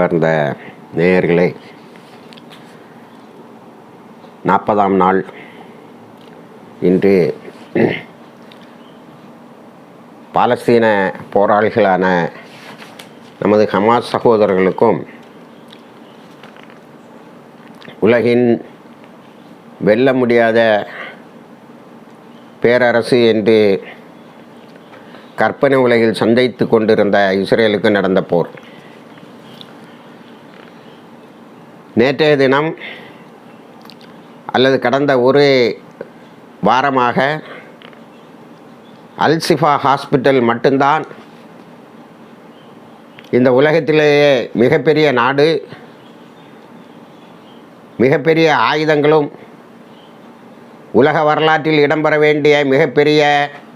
அன்பார்ந்த நேயர்களே நாற்பதாம் நாள் இன்று பாலஸ்தீன போராளிகளான நமது ஹமாஸ் சகோதரர்களுக்கும் உலகின் வெல்ல முடியாத பேரரசு என்று கற்பனை உலகில் சந்தைத்து கொண்டிருந்த இஸ்ரேலுக்கு நடந்த போர். நேற்றைய தினம் அல்லது கடந்த ஒரு வாரமாக அல்சிஃபா ஹாஸ்பிட்டல் மட்டும்தான் இந்த உலகத்திலேயே மிகப்பெரிய நாடு மிகப்பெரிய ஆயுதங்களும் உலக வரலாற்றில் இடம்பெற வேண்டிய மிகப்பெரிய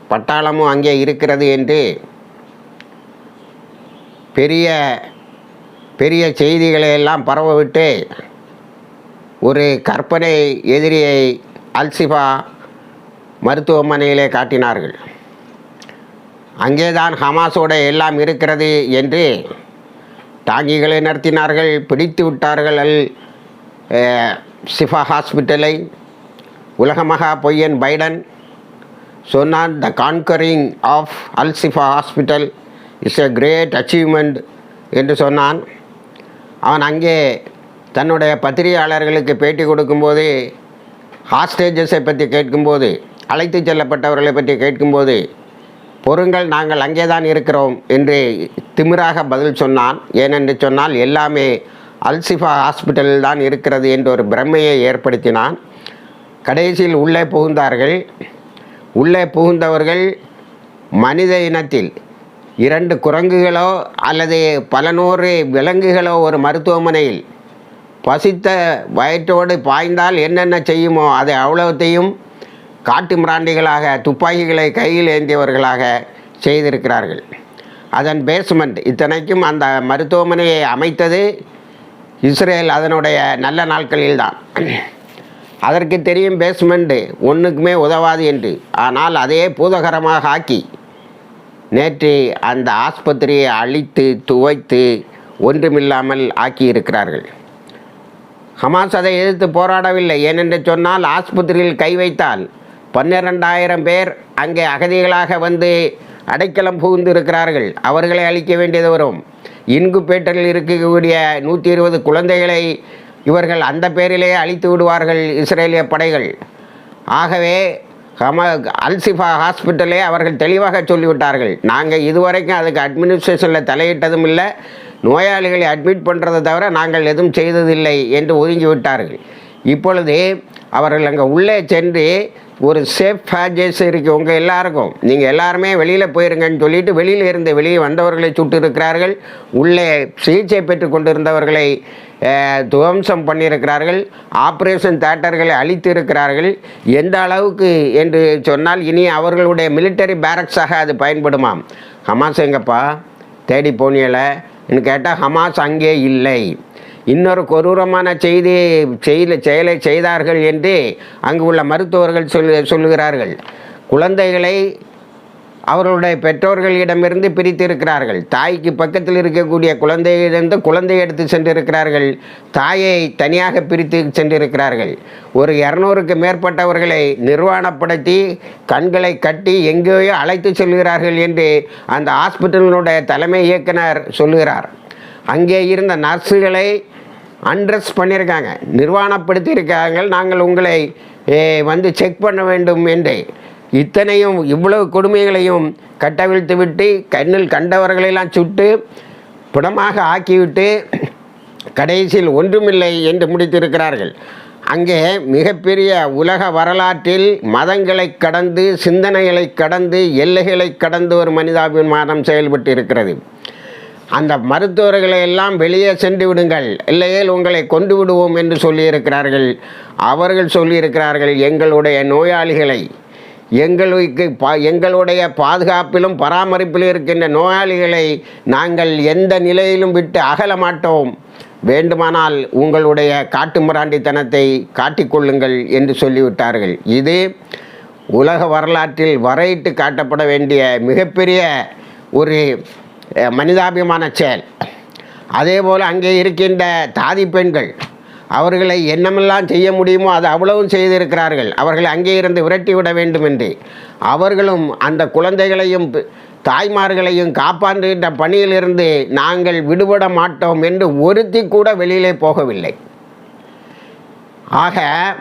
பட்டாளமும் அங்கே இருக்கிறது என்று பெரிய பெரிய செய்திகளை எல்லாம் பரவவிட்டு ஒரு கற்பனை எதிரியை அல்சிஃபா மருத்துவமனையிலே காட்டினார்கள். அங்கேதான் ஹமாஸோட எல்லாம் இருக்கிறது என்று டாங்கிகளை நடத்தினார்கள் பிடித்து விட்டார்கள் அல் சிஃபா ஹாஸ்பிட்டலை. உலக மகா பொய்யன் பைடன் சொன்னான் the conquering of Al Shifa hospital is a great achievement என்று சொன்னான். அவன் அங்கே தன்னுடைய பத்திரிகையாளர்களுக்கு பேட்டி கொடுக்கும்போது ஹாஸ்டேஜஸை பற்றி கேட்கும்போது அழைத்து செல்லப்பட்டவர்களை பற்றி கேட்கும்போது பொருங்கள் நாங்கள் அங்கே தான் இருக்கிறோம் என்று திமிராக பதில் சொன்னான். ஏனென்று சொன்னால் எல்லாமே அல்சிஃபா ஹாஸ்பிட்டலில் தான் இருக்கிறது என்ற ஒரு பிரமையை ஏற்படுத்தினான். கடைசியில் உள்ளே புகுந்தார்கள். உள்ளே புகுந்தவர்கள் மனித இனத்தில் இரண்டு குரங்குகளோ அல்லது பல நூறு விலங்குகளோ ஒரு மருத்துவமனையில் பசித்த வயிற்றோடு பாய்ந்தால் என்னென்ன செய்யுமோ அதை அவ்வளவுத்தையும் காட்டு மிராண்டிகளாக துப்பாக்கிகளை கையில் ஏந்தியவர்களாக செய்திருக்கிறார்கள். அதன் பேஸ்மெண்ட் இத்தனைக்கும் அந்த மருத்துவமனையை அமைத்தது இஸ்ரேல் அதனுடைய நல்ல நாட்களில்தான் அதற்கு தெரியும் பேஸ்மெண்ட்டு ஒன்றுக்குமே உதவாது என்று. ஆனால் அதே பூதகரமாக ஆக்கி நேற்று அந்த ஆஸ்பத்திரியை அழித்து துவைத்து ஒன்றுமில்லாமல் ஆக்கியிருக்கிறார்கள். ஹமாஸ் அதை எதிர்த்து போராடவில்லை. ஏனென்று சொன்னால் ஆஸ்பத்திரியில் கை வைத்தால் பன்னிரெண்டாயிரம் பேர் அங்கே அகதிகளாக வந்து அடைக்கலம் புகுந்து இருக்கிறார்கள் அவர்களை அழிக்க வேண்டியது வரும். இன்குபேட்டரில் இருக்கக்கூடிய நூற்றி இருபது குழந்தைகளை இவர்கள் அந்த பேரிலேயே அழித்து விடுவார்கள் இஸ்ரேலிய படைகள். ஆகவே ஹம அல்சிஃபா ஹாஸ்பிட்டலே அவர்கள் தெளிவாக சொல்லிவிட்டார்கள். நாங்கள் இதுவரைக்கும் அதுக்கு அட்மினிஸ்ட்ரேஷனில் தலையிட்டதும் இல்லை. நோயாளிகளை அட்மிட் பண்ணுறதை தவிர நாங்கள் எதுவும் செய்ததில்லை என்று ஒதுங்கி விட்டார்கள் இப்பொழுது அவர்கள் அங்கே உள்ளே சென்று ஒரு சேஃப் பேஜஸ் இருக்குது உங்கள் எல்லாருக்கும். நீங்கள் எல்லாருமே வெளியில் போயிருங்கன்னு சொல்லிட்டு வெளியில் இருந்து வெளியே வந்தவர்களை சுட்டு இருக்கிறார்கள் உள்ளே சிகிச்சை பெற்று கொண்டிருந்தவர்களை துவம்சம் பண்ணியிருக்கிறார்கள் ஆப்ரேஷன் தேட்டர்களை அழித்து இருக்கிறார்கள் எந்த அளவுக்கு என்று சொன்னால் இனி அவர்களுடைய மிலிட்டரி பேரக்ஸாக அது பயன்படுமாம். ஹமாஸ் எங்கப்பா? தேடி போனியலை. கேட்டால் ஹமாஸ் அங்கே இல்லை. இன்னொரு கொடூரமான செய்தி செயல செயலை செய்தார்கள் என்று அங்கு உள்ள மருத்துவர்கள் சொல்லு சொல்லுகிறார்கள். குழந்தைகளை அவர்களுடைய பெற்றோர்களிடமிருந்து பிரித்திருக்கிறார்கள். தாய்க்கு பக்கத்தில் இருக்கக்கூடிய குழந்தையிலிருந்து குழந்தை எடுத்து சென்றிருக்கிறார்கள். தாயை தனியாக பிரித்து சென்றிருக்கிறார்கள். ஒரு இரநூறுக்கு மேற்பட்டவர்களை நிர்வாணப்படுத்தி கண்களை கட்டி எங்கேயோ அழைத்து செல்கிறார்கள் என்று அந்த ஹாஸ்பிட்டலினுடைய தலைமை இயக்குனர் சொல்லுகிறார். அங்கே இருந்த நர்ஸுகளை அண்ட்ரஸ் பண்ணியிருக்காங்க. நிர்வாணப்படுத்தியிருக்காங்க நாங்கள் உங்களை வந்து செக் பண்ண வேண்டும் என்று. இத்தனையும் இவ்வளவு கொடுமைகளையும் கட்டவிழ்த்து விட்டு கண்ணில் கண்டவர்களெல்லாம் சுட்டு புடமாக ஆக்கிவிட்டு கடைசியில் ஒன்றுமில்லை என்று முடித்திருக்கிறார்கள். அங்கே மிகப்பெரிய உலக வரலாற்றில் மதங்களை கடந்து சிந்தனைகளை கடந்து எல்லைகளை கடந்து ஒரு மனிதாபிமானம் செயல்பட்டு இருக்கிறது அந்த மருத்துவர்களை எல்லாம் வெளியே சென்று விடுங்கள் இல்லையேல் உங்களை கொண்டு விடுவோம் என்று சொல்லியிருக்கிறார்கள். அவர்கள் சொல்லியிருக்கிறார்கள் எங்களுடைய நோயாளிகளை எங்களுக்கு பா எங்களுடைய பாதுகாப்பிலும் பராமரிப்பிலும் இருக்கின்ற நோயாளிகளை நாங்கள் எந்த நிலையிலும் விட்டு அகல மாட்டோம். வேண்டுமானால் உங்களுடைய காட்டுமிராண்டித்தனத்தை காட்டிக்கொள்ளுங்கள் என்று சொல்லிவிட்டார்கள். இது உலக வரலாற்றில் வரையிட்டு காட்டப்பட வேண்டிய மிகப்பெரிய ஒரு மனிதாபிமான செயல். அதே போல் அங்கே இருக்கின்ற தாதி பெண்கள் அவர்களை என்னமெல்லாம் செய்ய முடியுமோ அது அவ்வளவும் செய்திருக்கிறார்கள். அவர்களை அங்கே இருந்து விரட்டி விட வேண்டும் என்று அவர்களும் அந்த குழந்தைகளையும் தாய்மார்களையும் காப்பாற்றுகின்ற பணியிலிருந்து நாங்கள் விடுபட மாட்டோம் என்று ஒருத்தி கூட வெளியிலே போகவில்லை. ஆக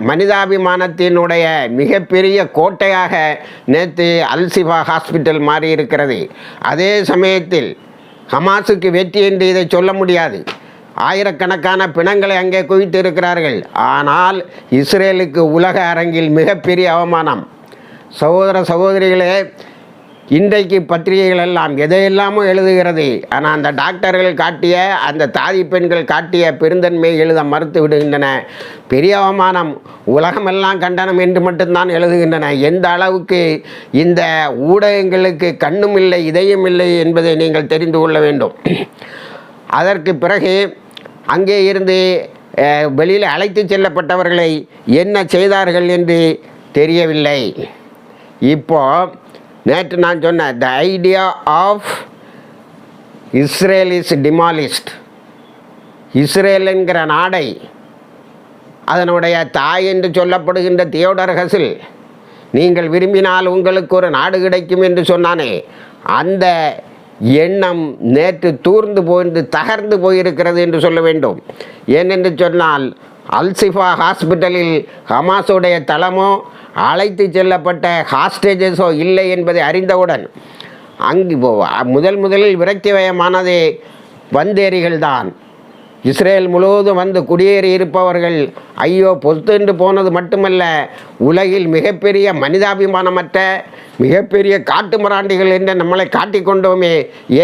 மனிதாபிமானத்தினுடைய மிகப்பெரிய கோட்டையாக நேற்று அல்சிபா ஹாஸ்பிட்டல் மாறி இருக்கிறது அதே சமயத்தில் ஹமாஸுக்கு வெற்றி என்று இதை சொல்ல முடியாது. ஆயிரக்கணக்கான பிணங்களை அங்கே குவித்து இருக்கிறார்கள் ஆனால் இஸ்ரேலுக்கு உலக அரங்கில் மிகப்பெரிய அவமானம். சகோதர சகோதரிகளே இன்றைக்கு பத்திரிகைகள் எல்லாம் எதையெல்லாமோ எழுதுகிறது. ஆனால் அந்த டாக்டர்கள் காட்டிய அந்த தாதி பெண்கள் காட்டிய பெருந்தன்மையை எழுத மறுத்து விடுகின்றன. பெரிய அவமானம். உலகமெல்லாம் கண்டனம் என்று மட்டும்தான் எழுதுகின்றன. எந்த அளவுக்கு இந்த ஊடகங்களுக்கு கண்ணும் இல்லை இதயம் இல்லை என்பதை நீங்கள் தெரிந்து கொள்ள வேண்டும். அதற்கு பிறகு அங்கே இருந்து வெளியில் அழைத்து செல்லப்பட்டவர்களை என்ன செய்தார்கள் என்று தெரியவில்லை. இப்போ நேற்று நான் சொன்னேன் the idea of Israel is demolished Israel என்கிற நாடை அதனுடைய தாய் என்று சொல்லப்படுகின்ற தியோடர் ஹசில் நீங்கள் விரும்பினால் உங்களுக்கு ஒரு நாடு கிடைக்கும் என்று சொன்னானே. அந்த எண்ணம் நேற்று தூர்ந்து போயிருந்து தகர்ந்து போயிருக்கிறது என்று சொல்ல வேண்டும். ஏனென்று சொன்னால் அல்சிஃபா ஹாஸ்பிட்டலில் ஹமாஸுடைய தளமோ அழைத்து செல்லப்பட்ட ஹாஸ்டேஜஸோ இல்லை என்பதை அறிந்தவுடன் அங்கு முதல் முதலில் விரக்திவயமானது வந்தேரிகள் தான் இஸ்ரேல் முழுவதும் வந்து குடியேறி இருப்பவர்கள் ஐயோ பொறுத்துண்டு போனது மட்டுமல்ல உலகில் மிகப்பெரிய மனிதாபிமானமற்ற மிகப்பெரிய காட்டு மிராண்டிகள் என்று நம்மளை காட்டிக்கொண்டோமே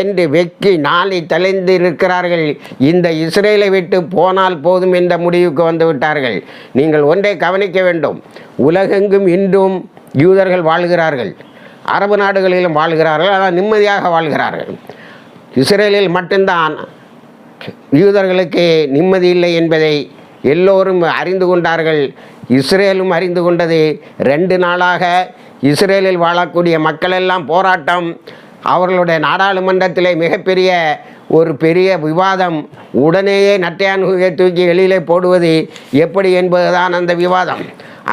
என்று வெக்கி நாளை தலைந்து இருக்கிறார்கள். இந்த இஸ்ரேலை விட்டு போனால் போதும் என்ற முடிவுக்கு வந்து விட்டார்கள். நீங்கள் ஒன்றை கவனிக்க வேண்டும். உலகெங்கும் இன்றும் யூதர்கள் வாழ்கிறார்கள். அரபு நாடுகளிலும் வாழ்கிறார்கள். ஆனால் நிம்மதியாக வாழ்கிறார்கள். இஸ்ரேலில் மட்டும்தான் யூதர்களுக்கு நிம்மதி இல்லை என்பதை எல்லோரும் அறிந்து கொண்டார்கள். இஸ்ரேலும் அறிந்து கொண்டது ரெண்டு நாளாக இஸ்ரேலில் வாழக்கூடிய மக்களெல்லாம் போராட்டம். அவர்களுடைய நாடாளுமன்றத்திலே மிகப்பெரிய ஒரு பெரிய விவாதம். உடனேயே நட்டையான்குகை தூக்கி வெளியிலே போடுவது எப்படி என்பதுதான் அந்த விவாதம்.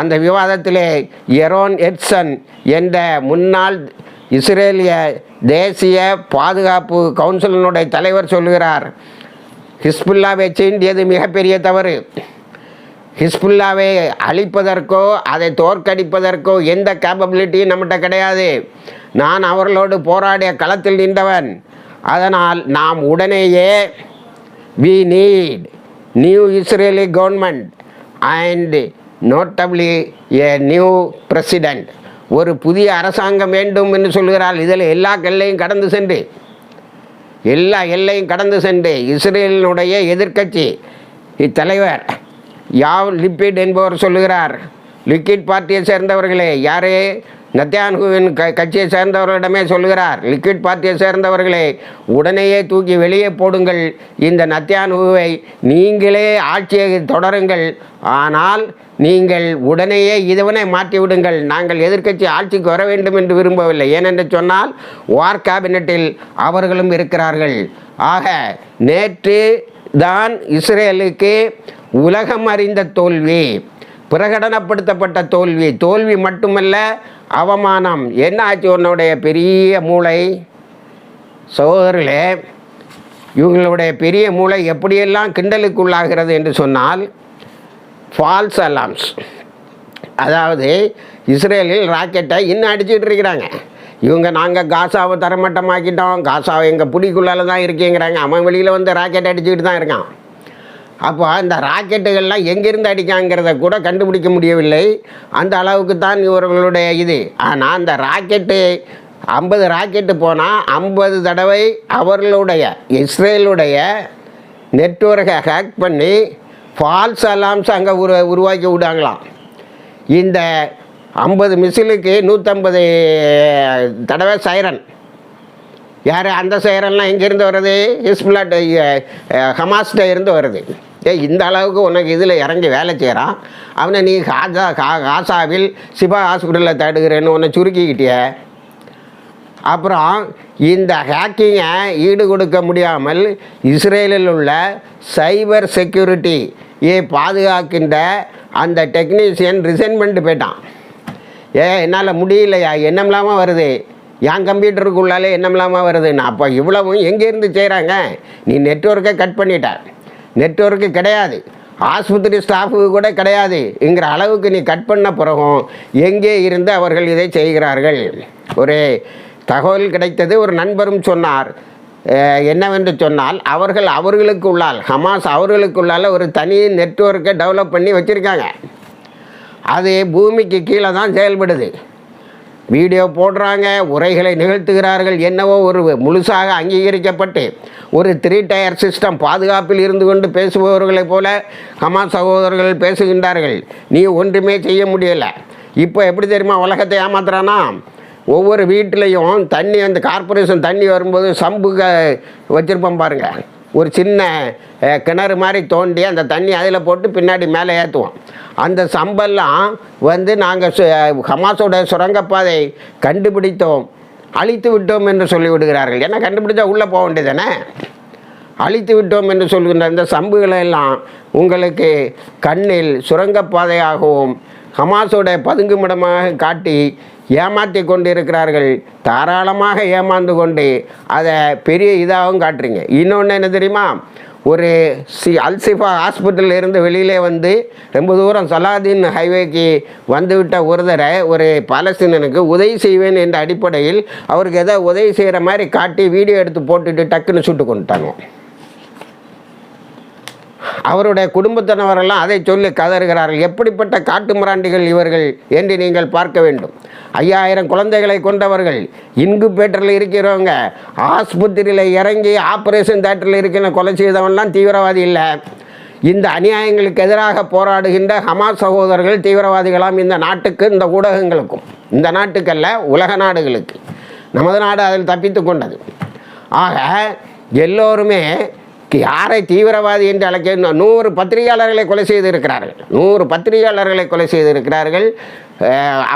அந்த விவாதத்திலே எரோன் எட்சன் என்ற முன்னாள் இஸ்ரேலிய தேசிய பாதுகாப்பு கவுன்சிலினுடைய தலைவர் சொல்கிறார் ஹிஸ்புல்லா சீண்டியது மிகப்பெரிய தவறு. ஹிஸ்புல்லாவை அழிப்பதற்கோ அதை தோற்கடிப்பதற்கோ எந்த கேப்பபிலிட்டியும் நம்மகிட்ட கிடையாது. நான் அவர்களோடு போராடிய களத்தில் நின்றவன். அதனால் நாம் உடனேயே we need new Israeli government and notably a new president ஒரு புதிய அரசாங்கம் வேண்டும் என்று சொல்கிறார் இதில் எல்லா கல்லையும் கடந்து சென்று எல்லா எல்லையும் கடந்து சென்று இஸ்ரேலினுடைய எதிர்க்கட்சி. இத்தலைவர் யாவ் லிப்பிட் என்பவர் சொல்லுகிறார் லிக்விட் பார்ட்டியை சேர்ந்தவர்களே யாரே? நத்தியான்குவின் க கட்சியை சேர்ந்தவர்களிடமே சொல்லுகிறார் லிக்விட் பார்ட்டியை சேர்ந்தவர்களே உடனேயே தூக்கி வெளியே போடுங்கள். இந்த நத்தியான்குவை நீங்களே ஆட்சியை தொடருங்கள். ஆனால் நீங்கள் உடனேயே இதுவனை மாற்றி விடுங்கள் நாங்கள் எதிர்க்கட்சி ஆட்சிக்கு வர வேண்டும் என்று விரும்பவில்லை. ஏனென்று சொன்னால் வார் கேபினட்டில் அவர்களும் இருக்கிறார்கள். ஆக நேற்று தான் இஸ்ரேலுக்கு உலகம் அறிந்த தோல்வி. பிரகடனப்படுத்தப்பட்ட தோல்வி. தோல்வி மட்டுமல்ல அவமானம். என்ன ஆச்சு உன்னுடைய பெரிய மூளை? சகோதரர்களே இவங்களுடைய பெரிய மூளை எப்படியெல்லாம் கிண்டலுக்குள்ளாகிறது என்று சொன்னால் ஃபால்ஸ் அலாம்ஸ் அதாவது இஸ்ரேலில் ராக்கெட்டை இன்னும் அடிச்சுட்டு இருக்கிறாங்க. இவங்க நாங்கள் காசாவை தரமட்டமாக்கிட்டோம். காசாவை எங்கள் பிடிக்குள்ளால தான் இருக்கேங்கிறாங்க. அவன் வெளியில் வந்து ராக்கெட் அடிச்சுக்கிட்டு தான் இருக்கான். அப்போ அந்த ராக்கெட்டுகள்லாம் எங்கேருந்து அடிக்காங்கிறத கூட கண்டுபிடிக்க முடியவில்லை. அந்த அளவுக்கு தான் இவர்களுடைய இது. ஆனால் அந்த ராக்கெட்டு ஐம்பது ராக்கெட்டு போனால் ஐம்பது தடவை அவர்களுடைய இஸ்ரேலுடைய நெட்ஒர்க்கை ஹேக் பண்ணி ஃபால்ஸ் அலாம்ஸ் அங்கே உரு உருவாக்கி விடாங்களாம் இந்த ஐம்பது மிசிலுக்கு நூற்றம்பது தடவை சைரன் யார் அந்த சைரன்லாம் எங்கேருந்து வருது? ஹிஸ்புல்லாட்ட ஹமாஸ்ட இருந்து வருது. ஏ இந்த அளவுக்கு உனக்கு இதில் இறங்கி வேலை செய்கிறான் அவனை நீ காசா கா காசாவில் சிபா ஹாஸ்பிட்டலில் தடுக்கிறேன்னு உன்னை சுருக்கிக்கிட்டிய. அப்புறம் இந்த ஹேக்கிங்கை ஈடு கொடுக்க முடியாமல் இஸ்ரேலில் உள்ள சைபர் செக்யூரிட்டி பாதுகாக்கின்ற அந்த டெக்னீஷியன் ரிசைன் பண்ணிட்டு போயிட்டான். ஏ என்னால் முடியலையா? என்னமில்லாமல் வருது. என் கம்ப்யூட்டருக்குள்ளாலே என்னமில்லாமல் வருதுன்னு அப்போ இவ்வளவும் எங்கேருந்து செய்கிறாங்க நீ நெட்ஒர்க்கை கட் பண்ணிட்ட. நெட்ஒர்க்கு கிடையாது. ஆஸ்பத்திரி ஸ்டாஃபுக்கு கூட கிடையாதுங்கிற அளவுக்கு நீ கட் பண்ண பிறகும் எங்கே இருந்து அவர்கள் இதை செய்கிறார்கள்? ஒரு தகவல் கிடைத்தது ஒரு நண்பரும் சொன்னார். என்னவென்று சொன்னால் அவர்கள் அவர்களுக்குள்ளால் ஹமாஸ் அவர்களுக்குள்ளால ஒரு தனி நெட்வொர்க்கை டெவலப் பண்ணி வச்சுருக்காங்க. அது பூமிக்கு கீழே தான் செயல்படுது. வீடியோ போடுறாங்க உரைகளை நிகழ்த்துகிறார்கள் என்னவோ ஒரு முழுசாக அங்கீகரிக்கப்பட்டு ஒரு த்ரீ டயர் சிஸ்டம் பாதுகாப்பில் இருந்து கொண்டு பேசுபவர்களைப் போல ஹமாஸ் சகோதரர்கள் பேசுகின்றார்கள். நீ ஒன்றுமே செய்ய முடியலை. இப்போ எப்படி தெரியுமா உலகத்தை ஏமாத்துறானா? ஒவ்வொரு வீட்டிலையும் தண்ணி அந்த கார்ப்பரேஷன் தண்ணி வரும்போது சம்பு வச்சுருப்போம் பாருங்கள் ஒரு சின்ன கிணறு மாதிரி தோண்டி அந்த தண்ணி அதில் போட்டு பின்னாடி மேலே ஏற்றுவோம் அந்த சம்பெல்லாம் வந்து நாங்கள் ஹமாஸோட சுரங்கப்பாதை கண்டுபிடித்தோம். அழித்து விட்டோம் என்று சொல்லிவிடுகிறார்கள் ஏன்னா கண்டுபிடிச்சா உள்ளே போக வேண்டியதானே அழித்து விட்டோம் என்று சொல்கின்ற இந்த சம்புகளெல்லாம் உங்களுக்கு கண்ணில் சுரங்கப்பாதையாகவும் ஹமாஸோட பதுங்குமிடமாக காட்டி ஏமாற்றி கொண்டு இருக்கிறார்கள் தாராளமாக ஏமாந்து கொண்டு அதை பெரிய இதாகவும் காட்டுறீங்க. இன்னொன்று என்ன தெரியுமா? ஒரு சி அல்சிஃபா ஹாஸ்பிட்டலில் இருந்து வெளியிலே வந்து ரொம்ப தூரம் சலாதீன் ஹைவேக்கு வந்துவிட்ட ஒருதரை ஒரு பாலஸ்தீனனுக்கு உதவி செய்வேன் என்ற அடிப்படையில் அவருக்கு ஏதோ உதவி செய்கிற மாதிரி காட்டி வீடியோ எடுத்து போட்டுட்டு டக்குன்னு சுட்டு கொண்டுட்டாங்க. அவருடைய குடும்பத்தினவரெல்லாம் அதை சொல்லி கதறுகிறார்கள். எப்படிப்பட்ட காட்டுமிராண்டிகள் இவர்கள் என்று நீங்கள் பார்க்க வேண்டும். ஐயாயிரம் குழந்தைகளை கொண்டவர்கள் இன்குபேட்டரில் இருக்கிறவங்க ஆஸ்பத்திரியில் இறங்கி ஆப்ரேஷன் தேட்டரில் இருக்கிற கொலை செய்தவன்லாம் தீவிரவாதி இல்லை. இந்த அநியாயங்களுக்கு எதிராக போராடுகின்ற ஹமாஸ் சகோதரர்கள் தீவிரவாதிகளாம் இந்த நாட்டுக்கு இந்த ஊடகங்களுக்கும் இந்த நாட்டுக்கல்ல உலக நாடுகளுக்கு. நமது நாடு அதில் தப்பித்து கொண்டது. ஆக எல்லோருமே யாரை தீவிரவாதி என்று அழைக்க நூறு பத்திரிகையாளர்களை கொலை செய்திருக்கிறார்கள். நூறு பத்திரிகையாளர்களை கொலை செய்திருக்கிறார்கள்.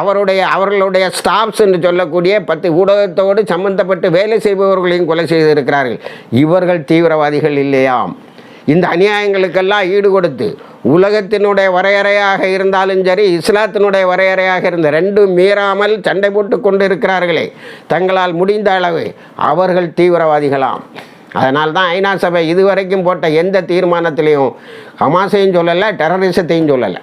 அவருடைய அவர்களுடைய ஸ்டாஃப்ஸ் என்று சொல்லக்கூடிய பத்து ஊடகத்தோடு சம்பந்தப்பட்டு வேலை செய்பவர்களையும் கொலை செய்திருக்கிறார்கள். இவர்கள் தீவிரவாதிகள் இல்லையாம். இந்த அநியாயங்களுக்கெல்லாம் ஈடுகொடுத்து உலகத்தினுடைய வரையறையாக இருந்தாலும் சரி இஸ்லாத்தினுடைய வரையறையாக இருந்த ரெண்டும் மீறாமல் சண்டை போட்டு கொண்டு இருக்கிறார்களே தங்களால் முடிந்த அளவு அவர்கள் தீவிரவாதிகளாம். அதனால் தான் ஐநா சபை இதுவரைக்கும் போட்ட எந்த தீர்மானத்திலையும் ஹமாஸையும் சொல்லலை டெரரிசத்தையும் சொல்லலை.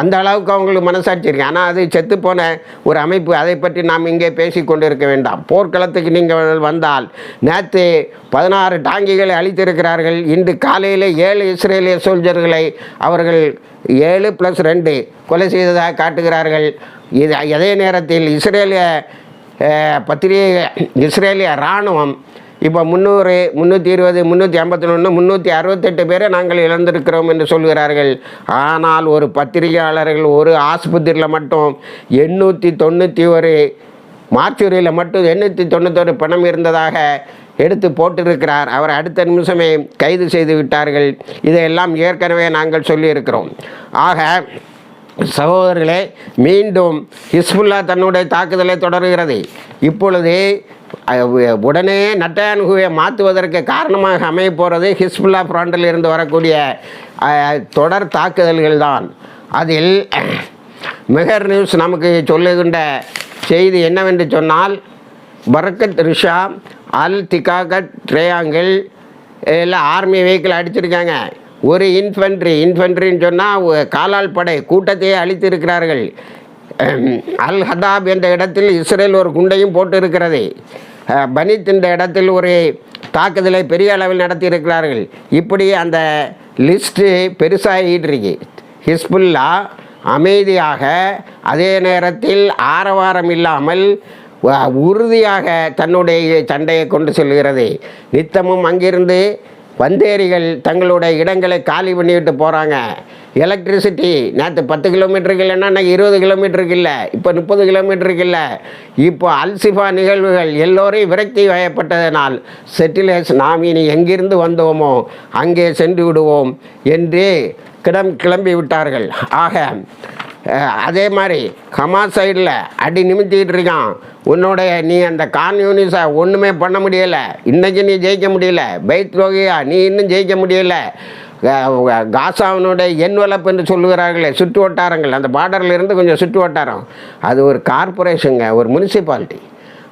அந்த அளவுக்கு அவங்களுக்கு மனசாட்சி இருக்கு. ஆனால் அது செத்துப்போன ஒரு அமைப்பு அதை பற்றி நாம் இங்கே பேசி கொண்டிருக்க வேண்டாம். போர்க்களத்துக்கு நீங்கள் வந்தால் நேற்று பதினாறு டாங்கிகளை அழித்திருக்கிறார்கள். இன்று காலையில் ஏழு இஸ்ரேலிய சோல்ஜர்களை அவர்கள் ஏழு ப்ளஸ் ரெண்டு கொலை செய்ததாக காட்டுகிறார்கள். இது அதே நேரத்தில் இஸ்ரேலிய பத்திரிகை இஸ்ரேலிய இராணுவம் இப்போ முந்நூறு முந்நூற்றி இருபது முந்நூற்றி ஐம்பத்தி ஒன்று முந்நூற்றி அறுபத்தெட்டு பேரை நாங்கள் இழந்திருக்கிறோம் என்று சொல்கிறார்கள். ஆனால் ஒரு பத்திரிகையாளர்கள் ஒரு ஆஸ்பத்திரியில் மட்டும் எண்ணூற்றி தொண்ணூற்றி ஒரு மார்ச்சுரியில் மட்டும் எண்ணூற்றி தொண்ணூத்தொரு பணம் இருந்ததாக எடுத்து போட்டிருக்கிறார். அவர் அடுத்த நிமிஷமே கைது செய்து விட்டார்கள். இதையெல்லாம் ஏற்கனவே நாங்கள் சொல்லியிருக்கிறோம். ஆக சகோதரர்களே மீண்டும் ஹிஸ்புல்லா தன்னுடைய தாக்குதலை தொடர்கிறது. இப்பொழுது உடனே நட்டான்குவை மாற்றுவதற்கு காரணமாக அமைய போகிறது ஹிஸ்புல்லா பிராண்டில் இருந்து வரக்கூடிய தொடர் தாக்குதல்கள் தான் அதில் மெஹர் நியூஸ் நமக்கு சொல்லுகின்ற செய்தி என்னவென்று சொன்னால் பரக்கத் ரிஷா அல் திகாகட் ட்ரேயாங்கில் எல்லாம் ஆர்மி வெஹிக்கிள் அடிச்சிருக்காங்க. ஒரு இன்ஃபென்ட்ரி இன்ஃபென்ட்ரின்னு சொன்னால் காலால் படை கூட்டத்தையே அழித்திருக்கிறார்கள். அல் ஹதாப் என்ற இடத்தில் இஸ்ரேல் ஒரு குண்டையும் போட்டு இருக்கிறது பனித் என்ற இடத்தில் ஒரு தாக்குதலை பெரிய அளவில் நடத்தியிருக்கிறார்கள். இப்படி அந்த லிஸ்ட்டு பெருசாகிட்டு இருக்கு ஹிஸ்புல்லா அமைதியாக அதே நேரத்தில் ஆரவாரம் இல்லாமல் உறுதியாக தன்னுடைய சண்டையை கொண்டு செல்கிறது. நித்தமும் அங்கிருந்து வந்தேரிகள் தங்களுடைய இடங்களை காலி பண்ணிவிட்டு போகிறாங்க எலக்ட்ரிசிட்டி நேற்று பத்து கிலோமீட்டருக்கு இல்லைன்னா இன்றைக்கி இருபது கிலோமீட்டருக்கு இல்லை. இப்போ முப்பது கிலோமீட்டருக்கு இல்லை. இப்போ அல்சிஃபா நிகழ்வுகள் எல்லோரையும் விரக்தி வயப்பட்டதனால் செட்டிலர்ஸ் நாம் இனி எங்கிருந்து வந்தோமோ அங்கே சென்று விடுவோம் என்று கிடம் கிளம்பி விட்டார்கள். ஆக அதே மாதிரி ஹமாஸ் சைடில் அடி நிமித்திக்கிட்டு இருக்கான். உன்னுடைய நீ அந்த கான்யூனிஸை ஒன்றுமே பண்ண முடியலை. இன்றைக்கி நீ ஜெயிக்க முடியல. பைத் ரோகியா நீ இன்னும் ஜெயிக்க முடியலை. காசாவினுடைய என்வலப் என்று சொல்லுகிறார்களே சுற்று வட்டாரங்கள் அந்த பார்டரில் இருந்து கொஞ்சம் சுற்று வட்டாரம் அது ஒரு கார்பரேஷனுங்க ஒரு முனிசிபாலிட்டி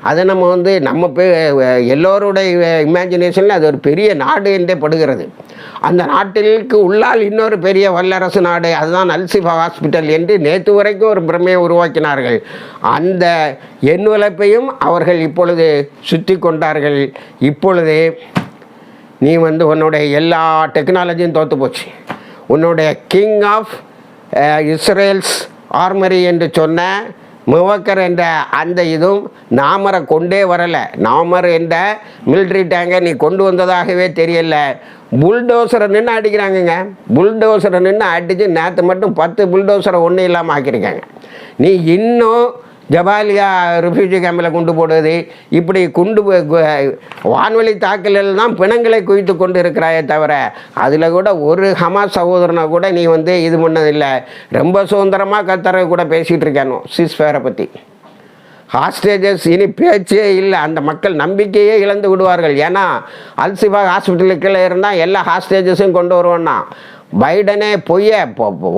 அதை நம்ம வந்து நம்ம பே எல்லோருடைய இமேஜினேஷனில் அது ஒரு பெரிய நாடு என்றே படுகிறது. அந்த நாட்டிற்கு உள்ளால் இன்னொரு பெரிய வல்லரசு நாடு அதுதான் அல்சிஃபா ஹாஸ்பிட்டல் என்று நேற்று வரைக்கும் ஒரு பிரமையை உருவாக்கினார்கள். அந்த எண்வலப்பையும் அவர்கள் இப்பொழுது சுற்றி கொண்டார்கள். இப்பொழுது நீ வந்து உன்னுடைய எல்லா டெக்னாலஜியும் தோற்று போச்சு. உன்னுடைய கிங் ஆஃப் இஸ்ரேல்ஸ் ஆர்மரி என்று சொன்ன முவக்கர் என்ற அந்த இதுவும் நாமரை கொண்டே வரலை. நாமர் என்ற மிலிட்ரி டேங்கை நீ கொண்டு வந்ததாகவே தெரியல. புல்டோசரை நின்று அடிக்கிறாங்கங்க. புல்டோசரை நின்று அடித்து நேற்று மட்டும் பத்து புல்டோசரை ஒன்றும் இல்லாமல் ஆக்கியிருக்காங்க. நீ இன்னும் ஜபாலியா ரிஃப்யூஜி கேம்பில் கொண்டு போடுவது. இப்படி குண்டு போ- வான்வழி தாக்கலில் தான் பிணங்களை குவித்து கொண்டு இருக்கிறாயே தவிர அதில் கூட ஒரு ஹமாஸ் சகோதரனை கூட நீ வந்து இது பண்ணதில்லை. ரொம்ப சுதந்திரமாக கத்தரை கூட பேசிகிட்டு இருக்கானோ சிஸ்ஃபேரை பற்றி ஹாஸ்டேஜஸ் இனி பேச்சே இல்லை. அந்த மக்கள் நம்பிக்கையே இழந்து விடுவார்கள். ஏன்னா அல்சிபா ஹாஸ்பிட்டலுக்குள்ளே இருந்தால் எல்லா ஹாஸ்டேஜஸும் கொண்டு வருவோன்னா பைடனே பொய்ய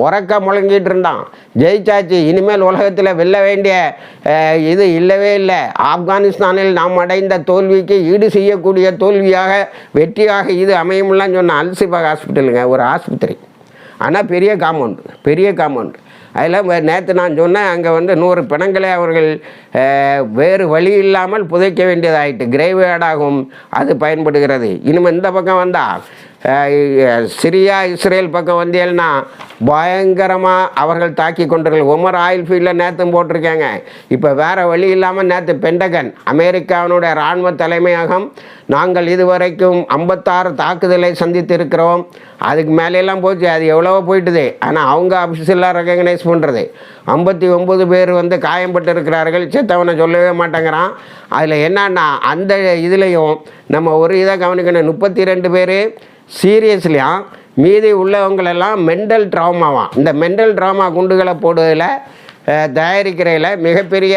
உறக்க முழங்கிட்டு இருந்தான். ஜெயிச்சாச்சு. இனிமேல் உலகத்தில் வெல்ல வேண்டிய இது இல்லவே இல்லை. ஆப்கானிஸ்தானில் நாம் அடைந்த தோல்விக்கு ஈடு செய்யக்கூடிய தோல்வியாக வெற்றியாக இது அமையும்லாம் சொன்ன அல்சிபாக் ஹாஸ்பிட்டலுங்க ஒரு ஆஸ்பத்திரி. ஆனால் பெரிய காம்பவுண்டு பெரிய காம்பவுண்டு. அதில் நேற்று நான் சொன்னேன் அங்கே வந்து நூறு பிணங்களை அவர்கள் வேறு வழி இல்லாமல் புதைக்க வேண்டியதாயிட்டு கிரேவேடாகும் அது பயன்படுகிறது. இனிமேல் இந்த பக்கம் வந்தால் சிரியா இஸ்ரேல் பக்கம் வந்தேன்னா பயங்கரமாக அவர்கள் தாக்கி கொண்டிருக்க ஒமர் ஆயில் ஃபீல்டில் நேற்றும் போட்டிருக்காங்க. இப்போ வேறு வழி இல்லாமல் நேற்று பெண்டகன் அமெரிக்காவினுடைய இராணுவ தலைமையகம் நாங்கள் இதுவரைக்கும் ஐம்பத்தாறு தாக்குதலை சந்தித்திருக்கிறோம். அதுக்கு மேலெல்லாம் போச்சு அது எவ்வளவோ போயிட்டுது. ஆனால் அவங்க அஃபிஷியலாக ரெக்கக்னைஸ் பண்ணுறது ஐம்பத்தி ஒம்பது பேர் வந்து காயம்பட்டு இருக்கிறார்கள் செத்தவனை சொல்லவே மாட்டேங்கிறான். அதில் என்னன்னா அந்த இதுலேயும் நம்ம ஒரு இதாக கவனிக்கணும். முப்பத்தி ரெண்டு பேர் சீரியஸ்லியாக மீதி உள்ளவங்களெல்லாம் மெண்டல் ட்ராமாவாம் இந்த மெண்டல் ட்ராமா குண்டுகளை போடுவதில் தயாரிக்கிறதில் மிகப்பெரிய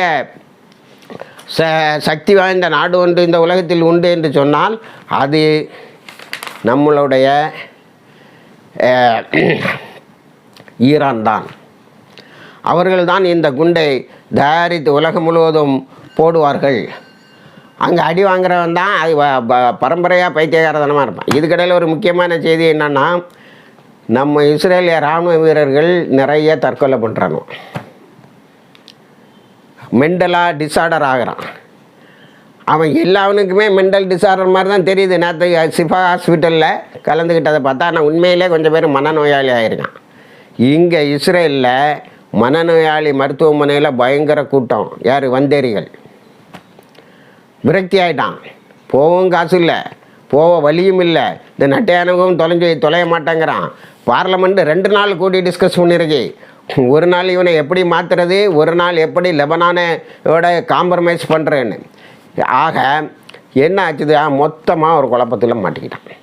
ச சக்தி வாய்ந்த நாடு ஒன்று இந்த உலகத்தில் உண்டு என்று சொன்னால் அது நம்மளுடைய ஈரான் தான். அவர்கள்தான் இந்த குண்டை தயாரித்து உலகம் முழுவதும் போடுவார்கள். அங்கே அடி வாங்குறவன் தான் அது ப- பரம்பரையாக பைத்தியகாரதனமாக இருப்பான். இதுக்கடையில் ஒரு முக்கியமான செய்தி என்னென்னா நம்ம இஸ்ரேலிய இராணுவ வீரர்கள் நிறைய தற்கொலை பண்ணுறாங்க மெண்டலாக டிஸார்டர் ஆகிறான். அவன் எல்லாவனுக்குமே மெண்டல் டிஸார்டர் மாதிரி தான் தெரியுது. நேற்று சிஃபா ஹாஸ்பிட்டலில் கலந்துக்கிட்டதை பார்த்தா ஆனால் உண்மையிலே கொஞ்சம் பேர் மனநோயாளி ஆகிருக்கான் இங்கே இஸ்ரேலில் மனநோயாளி மருத்துவமனையில் பயங்கர கூட்டம். யார்? வந்தேரிகள். விரக்தி ஆகிட்டான் போகவும் காசு இல்லை. போக வழியும் இல்லை. இந்த நட்டையானவும் தொலைஞ்சு தொலைய மாட்டேங்கிறான். பார்லமெண்ட்டு ரெண்டு நாள் கூடி டிஸ்கஸ் பண்ணியிருக்கு ஒரு நாள் இவனை எப்படி மாற்றுறது ஒரு நாள் எப்படி லெபனானோட காம்ப்ரமைஸ் பண்ணுறேன்னு ஆக என்ன ஆச்சுது? மொத்தமாக ஒரு குழப்பத்தில் மாட்டிக்கிட்டான்.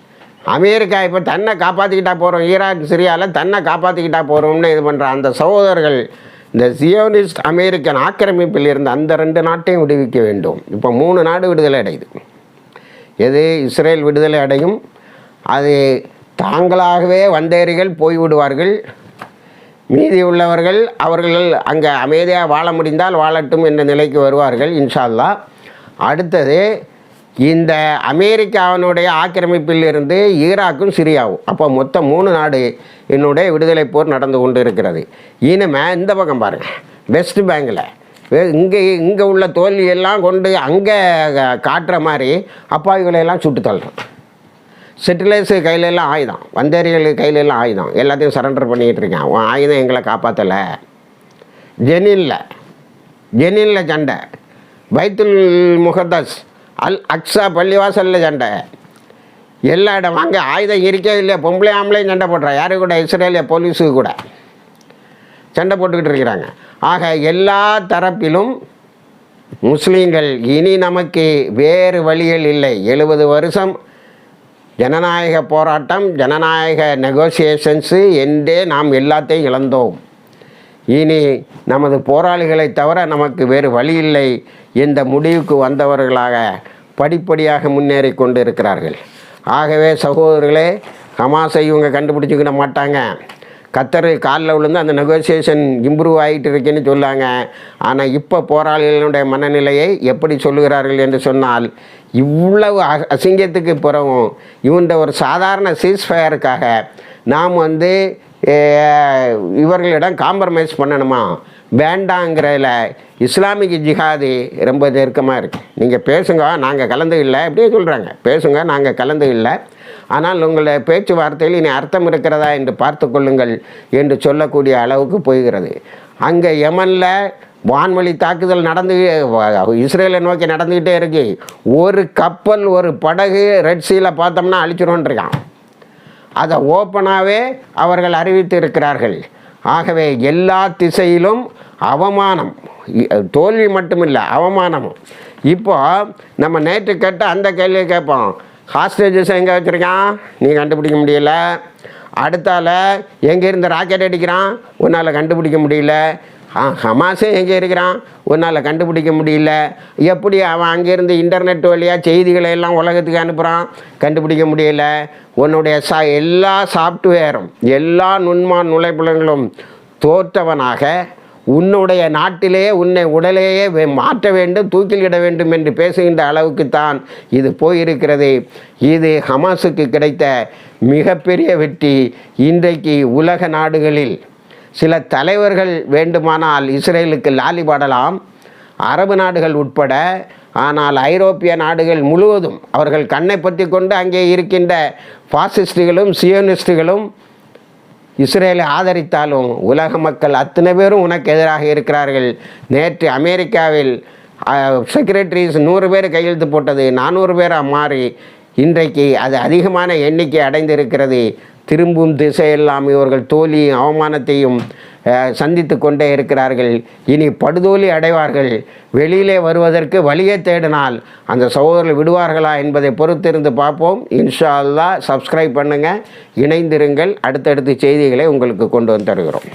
அமெரிக்கா இப்போ தன்னை காப்பாற்றிக்கிட்டா போகிறோம் ஈராக் சிரியாவில் தன்னை காப்பாற்றிக்கிட்டா போகிறோம்னு இது பண்ணுற அந்த சகோதரர்கள் இந்த சியோனிஸ்ட் அமெரிக்கன் ஆக்கிரமிப்பில் இருந்த அந்த ரெண்டு நாட்டையும் விடுவிக்க வேண்டும். இப்போ மூணு நாடு விடுதலை அடையுது. எது? இஸ்ரேல் விடுதலை அடையும். அது தாங்களாகவே வந்தேரிகள் போய்விடுவார்கள் மீதி உள்ளவர்கள் அவர்கள் அங்கே அமைதியாக வாழ முடிந்தால் வாழட்டும் என்ற நிலைக்கு வருவார்கள் இன்ஷால்லா அடுத்தது இந்த அமெரிக்காவினுடைய ஆக்கிரமிப்பில் இருந்து ஈராக்கும் சிரியாவும் அப்போ மொத்தம் மூணு நாடு என்னுடைய விடுதலை போர் நடந்து கொண்டு இருக்கிறது இனிமே இந்த பக்கம் பாருங்கள் வெஸ்ட் பேங்கில் இங்கே இங்கே உள்ள தோல்வியெல்லாம் கொண்டு அங்கே காட்டுற மாதிரி அப்பாவிகளையெல்லாம் சுட்டு தள்ளுறோம் செட்டிலைஸ் கையிலெல்லாம் ஆயுதம் வந்தேரிகள் கையிலெல்லாம் ஆயுதம் எல்லாத்தையும் சரண்டர் பண்ணிக்கிட்டு இருக்கேன். உன் ஆயுதம் எங்களை காப்பாற்றலை ஜெனிலில் ஜெனிலில் சண்டை. பைத்துல் முகத்தஸ் அல் அக்ஸா பள்ளிவாசலில் சண்டை. எல்லா இடம் அங்கே ஆயுதம் இருக்கே இல்லையா? பொம்பளை ஆம்பளையும் சண்டை போடுறா. யாரு கூட? இஸ்ரேலிய போலீஸுக்கு கூட. சண்டை போட்டுக்கிட்டு இருக்கிறாங்க. ஆக எல்லா தரப்பிலும் முஸ்லீம்கள் இனி நமக்கு வேறு வழிகள் இல்லை. எழுபது வருஷம் ஜனநாயக போராட்டம் ஜனநாயக நெகோசியேஷன்ஸு என்றே நாம் எல்லாத்தையும் இழந்தோம். இனி நமது போராளிகளை தவிர நமக்கு வேறு வழி இல்லை முடிவுக்கு வந்தவர்களாக படிப்படியாக முன்னேறி கொண்டு இருக்கிறார்கள் ஆகவே சகோதரர்களே ஹமாஸை இவங்க கண்டுபிடிச்சிக்கிட மாட்டாங்க. கத்தர் காலில் விழுந்து அந்த நெகோசியேஷன் இம்ப்ரூவ் ஆகிட்டு இருக்குன்னு சொல்லாங்க. ஆனால் இப்போ போராளிகளுடைய மனநிலையை எப்படி சொல்லுகிறார்கள் என்று சொன்னால் இவ்வளவு அசிங்கத்துக்கு பிறகும் இவன்ற ஒரு சாதாரண சீஸ்ஃபயருக்காக நாம் வந்து இவர்களிடம் காம்ப்ரமைஸ் பண்ணணுமா? வேண்டாங்கிறதுல இஸ்லாமிக் ஜிஹாதி ரொம்ப நெருக்கமாக இருக்குது நீங்கள் பேசுங்க நாங்கள் கலந்து இல்லை இப்படியே சொல்கிறாங்க பேசுங்க நாங்கள் கலந்து இல்லை. ஆனால் உங்களுடைய பேச்சுவார்த்தையில் இனி அர்த்தம் இருக்கிறதா என்று பார்த்து கொள்ளுங்கள் என்று சொல்லக்கூடிய அளவுக்கு போகிறது அங்கே யமனில் வான்வழி தாக்குதல் நடந்து இஸ்ரேலை நோக்கி நடந்துக்கிட்டே இருக்கு. ஒரு கப்பல் ஒரு படகு ரெட் சீல பார்த்தோம்னா அழிச்சிடும்ன்றிருக்கான் அதை ஓப்பனாகவே அவர்கள் அறிவித்து இருக்கிறார்கள் ஆகவே எல்லா திசையிலும் அவமானம் தோல்வி மட்டுமில்லை அவமானமும் இப்போ நம்ம நேற்று கேட்ட அந்த கேள்வியை கேட்போம். ஹாஸ்டேஜஸ் எங்கே வச்சுருக்கான்? நீ கண்டுபிடிக்க முடியல. அடுத்தால எங்கேருந்து ராக்கெட் அடிக்கிறான்? உன்னால் கண்டுபிடிக்க முடியல. ஹமாஸே எங்கே இருக்கிறான்? உன்னால் கண்டுபிடிக்க முடியல. எப்படி அவன் அங்கேருந்து இன்டர்நெட் வழியாக செய்திகளை எல்லாம் உலகத்துக்கு அனுப்புகிறான் கண்டுபிடிக்க முடியல. உன்னுடைய சா எல்லா சாஃப்ட்வேரும் எல்லா நுண்மான் நுழைப்புலங்களும் தோற்றவனாக உன்னுடைய நாட்டிலே உன்னை உடலையே வே- மாற்ற வேண்டும் தூக்கிலிட வேண்டும் என்று பேசுகின்ற அளவுக்கு தான் இது போயிருக்கிறது. இது ஹமாஸுக்கு கிடைத்த மிகப்பெரிய வெற்றி இன்றைக்கு உலக நாடுகளில். சில தலைவர்கள் வேண்டுமானால் இஸ்ரேலுக்கு லாலி பாடலாம். அரபு நாடுகள் உட்பட ஆனால் ஐரோப்பிய நாடுகள் முழுவதும் அவர்கள் கண்ணை பற்றி கொண்டு அங்கே இருக்கின்ற பாசிஸ்டுகளும் சியோனிஸ்டுகளும் இஸ்ரேலை ஆதரித்தாலும் உலக மக்கள் அத்தனை பேரும் உனக்கு எதிராக இருக்கிறார்கள். நேற்று அமெரிக்காவில் செக்ரட்டரிஸ் நூறு பேர் கையெழுத்து போட்டது நானூறு பேராக மாறி இன்றைக்கு அது அதிகமான எண்ணிக்கை அடைந்திருக்கிறது. திரும்பும் திசையெல்லாம் இவர்கள் தோல்வியும் அவமானத்தையும் சந்தித்து கொண்டே இருக்கிறார்கள். இனி படுதோலி அடைவார்கள். வெளியிலே வருவதற்கு வழியை தேடினால் அந்த சகோதரர்கள் விடுவார்களா என்பதை பொறுத்திருந்து பார்ப்போம். இன்ஷா அல்லா சப்ஸ்கிரைப் பண்ணுங்கள் இணைந்திருங்கள். அடுத்தடுத்து செய்திகளை உங்களுக்கு கொண்டு வந்து தருகிறோம்.